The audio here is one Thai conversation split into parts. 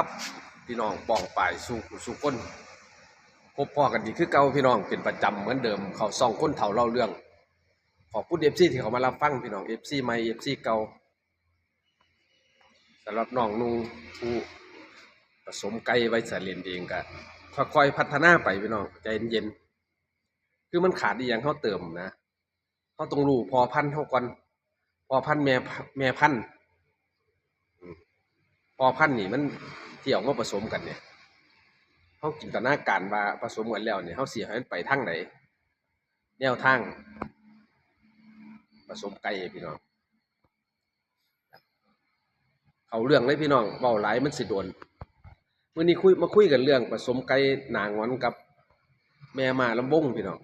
ครับ พี่น้องป้องป่ายสู่สู่คนพบพ่อกันดีคือเก่าพี่น้องเป็นประจำเหมือนเดิมเขาส่องคนเถ่าเล่าเรื่อง ขอบคุณเอฟซีที่เขามารับฟังพี่น้องเอฟซีใหม่เอฟซีเก่าสำหรับน้องนุงผู้ผสมไก่ไว้สเลียนเองก็ค่อยๆพัฒนาไปพี่น้องใจเย็นๆคือมันขาดอีหยังเขาเติมนะเขาต้องรู้พอพันธุ์เขาก่อนพอพันแม่แม่พันพอพันนี่มัน ที่ออกมาผสมกันเนี่ยเขาจินตนาการว่าผสมกันแล้วเนี่ยเขาเสียให้มันไปทางไหนแนวทางผสมไก่พี่น้องเขาเรื่องเลยพี่น้องเบาหลายมันสิโดนเมื่อนี้คุยมาคุยกันเรื่องผสมไก่นางอนกับ แม่มาลำบงพี่น้อง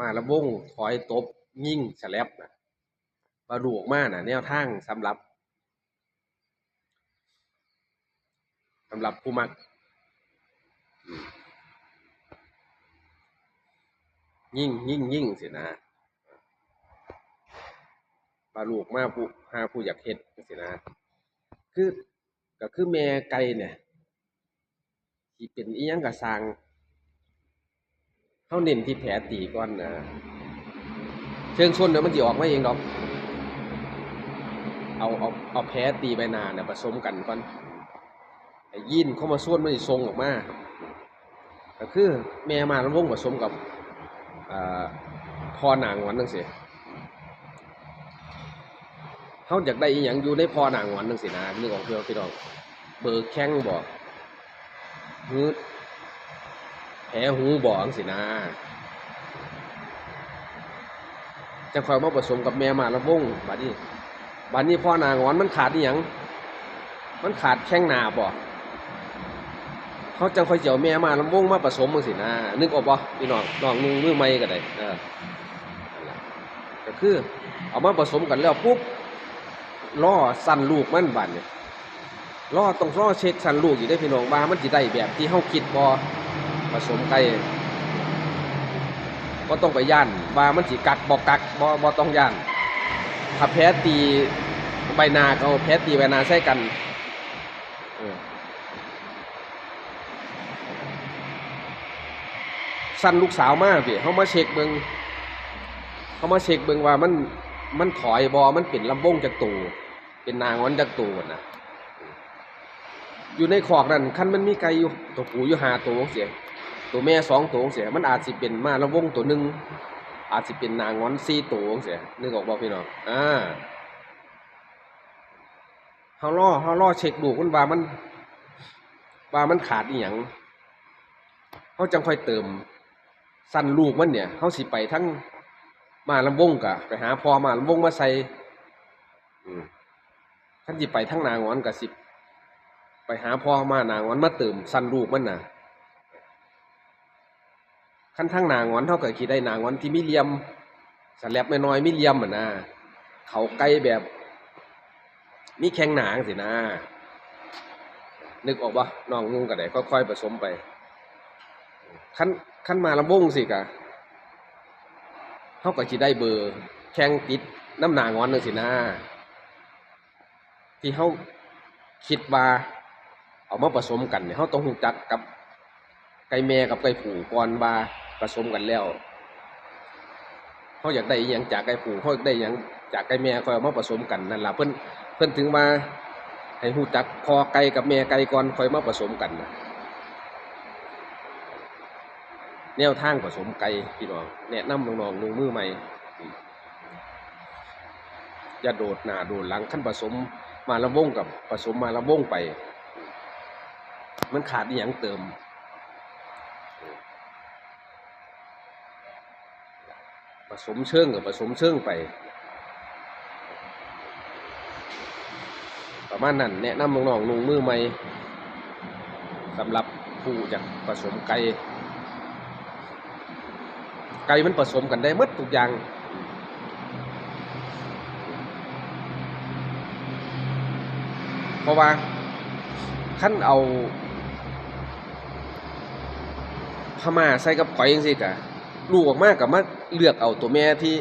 มาลำบงถอยตบยิ่งแฉลบนะมาดูออกมาน่ะแนวทางสำหรับ สำหรับผู้มักยิ่งยิ่งยิ่งสินะปลาลูกมาผู้หาผู้อยากเฮ็ดสินะ คือก็คือแม่ไก่เนี่ยที่เป็นอีหยังกะสร้างเขาเน้นที่แผลตีก่อนนะเชิงชนเดี๋ยวมันจะออกมาเองดอก เอาเอาเอาแผลตีใบหนาเนี่ยผสมกันก่อน ยินเข้ามาส่วนมันสิทรงออกมาก็คือแม่มาแล้ววงผสมกับพอหนางหวันนั่นสิเขาอยากได้อีหยังอยู่ในพอหนางหวันนั่นสินะนึกออกเพื่อนพี่น้องเบอร์แข้งบอกฮืดแผลหูบอกจังสินะจะคอยมาผสมกับแม่มาแล้ววงบัดนี้บัดนี้พอหนางหวันมันขาดอีหยังมันขาดแข้งหนาบ่ เขาจังคอยเจียวแม่มาลำวงมาผสมจังสินะนึกออกบ่พี่น้องน้องนุ่งมือใหม่ก็ได้เออก็คือ เอามาผสมกันแล้วปุ๊บล่อสั่นลูกมันบัดเนี่ยล่อต้องล่อเช็คสั่นลูกอยู่ได้พี่น้องว่ามันสิได้แบบที่เฮาคิดบ่ผสมไก่ก็ต้องไปย่านว่ามันสิกักบ่กักบ่บ่ต้องย่านถ้าแพ้ตีใบนาเอาแพ้ตีใบนาใส่กัน เออ สั้นลูกสาวมากพี่เขามาเช็คเบิงเขามาเช็คเบิงว่ามันมันถอยบอมันเป็นลำวงจากตูเป็นนางวันจากตูนะอยู่ในขอกนั่นคันมันมีไก่อยู่ตัวผูอยู่หาตัวเสียตัวแม่สองตัวเสียมันอาจสิเป็นมาลำวงตัวหนึ่งอาจสิเป็นนางวันสี่ตัวเสียนึกออกบ่พี่น้องอ่าเขาล่อเขาล่อเช็คดูมันว่ามันว่ามันขาดอีหยังเขาจังค่อยเติม สั้นลูกมันเนี่ยเขาสิไปทั้งมาลำวงกะไปหาพอมาลำวงมาใส่อืมท่านสิไปทั้งนางอนกับสิไปหาพอมานางอนมาเติมสั้นลูกมันน่ะขั้นทั้งนางอนเท่ากับขี่ได้นางอนที่มีเลียมสแลบน้อยมีเลียมอะนะเขาไกลแบบมีแข้งหนางสินะนึกออกปะน้องนุ่งกับไหนค่อยๆผสมไป ขั้นขั้นมาลำวงสิกะเขาก็สิได้เบอร์แข่งติดน้ำหนางอนหนึ่งสินะที่เขาคิดว่าเอามาผสมกันเนี่ยเขาต้องรู้จักกับไก่แม่กับไก่ผูก่อนว่าผสมกันแล้วเขาอยากได้อย่างจากไก่ผูเขาอยากได้อย่างจากไก่แม่คอยเอามาผสมกันนั่นแหละเพิ่นเพิ่นถึงมาให้รู้จักพอไก่กับแม่ไก่ก่อนคอยมาผสมกันนะ แนวทางผสมไก่พี่น้องแนะนำน้องๆนุ่งมือใหม่อย่าโดดหน้าโดดหลังขั้นผสมมาละวงกับผสมมาละวงไป มันขาดอย่างเติม ผสมเชิงกับผสมเชิงไป ประมาณนั้นแนะนำน้องๆนุ่งมือใหม่สำหรับผู้จะผสมไก่ ไก่มันผสมกันได้หมดทุกอย่าง เพราะว่าขั้นเอาพม่าใส่กับก๋อยยังสิกะลูกออกมากกับมาเลือกเอาตัวแม่ที่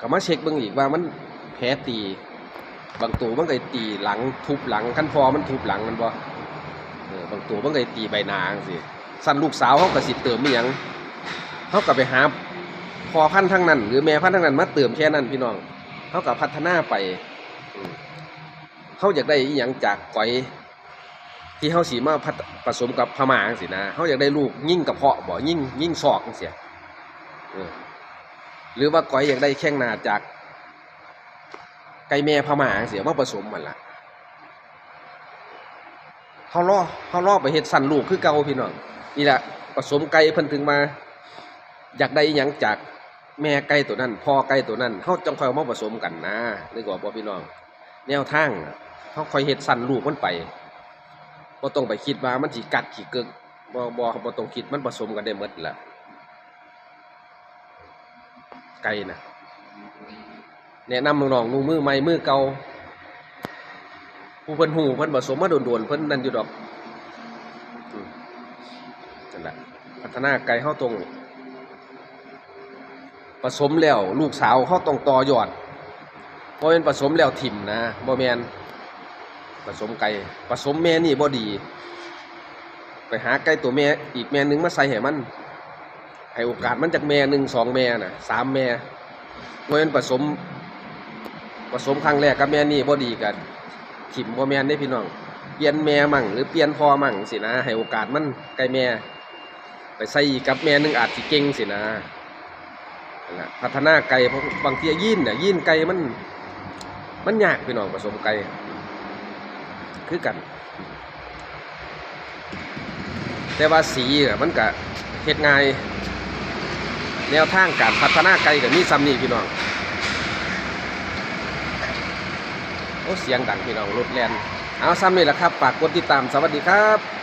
กับมาเช็คเบิ่งอีกว่ามันแพ้ตี บางตัวมันก็ตีหลังทุบหลังขั้นพอมันทุบหลังมันบ่บางตัวมันก็ตีใบหนางซี่สั้นลูกสาวเขาก็สิเติมอีหยัง เขาก็ไปหาพอพันธุ์ทั้งนั้น หรือแม่พันธุ์ทั้งนั้นมาเติมแค่นั้นพี่น้องเขาก็พัฒนาไปเขาอยากได้อีหยังจากก๋อย ที่เขาสีมาผสมกับพม่าสินะเขาอยากได้ลูกยิ่งกระเพาะบ่ยิ่งยิ่งศอกเสียหรือว่าก้อยอยากได้แข้งนาจาก ไก่แม่พม่าเสียมาผสมมันละเขาล่อเขาล่อไปเฮ็ดสันลูกคือเกาพี่น้องนี่แหละผสมไก่เพิ่นถึงมา อยากได้อิหยังจากแม่ไก่ตัวนั้นพ่อไก่ตัวนั้นเขาจังคอยเอามาผสมกันนะนึกออกบ่พี่น้อง แนวทางเขาคอยเฮ็ดสันลูกมันไปบ่ต้องไปคิดว่ามันสิกัดสิเกิกบ่บ่บ่ต้องคิดมันผสมกันได้หมดแหละไก่นะแนะนำน้องๆนูมือใหม่มือเก่าผู้เพิ่นหูเพิ่นผสมมาโดนๆเพิ่นนั่นอยู่ดอกนั่นแหละพัฒนาไก่เฮาตรง ผสมแล้วลูกสาวเฮาต้องต่อยอดบ่แม่นผสมแล้วถิ่มนะบ่แมนผสมไก่ผสมแม่นี่บ่ดี ไปหาไก่ตัวแม่อีกแม่หนึงมาใส่ให้มันให้โอกาสมันจากแม่หนึ่งสองแม่น่ะสามแม่เมื่อผสม ผสมครั้งแรกกับแม่นี่บ่ดีกันถิ่มบ่แมนได้พี่น้องเปลี่ยนแม่มั่งหรือเปลี่ยนพ่อมั่งสินะให้โอกาสมันไก่แม่ ไปใส่อีกกับแม่หนึ่งอาจสิเก่งสินะ นะพัฒนาไก่เพราะบางทียีนน่ะยีนไก่มัน มันยากพี่น้องผสมไก่คือกัน แต่ว่าสีอะมันก็เฮ็ดง่ายแนวทางการพัฒนาไก่ก็มีซ้ำนี่พี่น้องโอ้เสียงดังพี่น้องรถแลนเอาซ้ำนี่แหละครับฝากกดติดตามสวัสดีครับ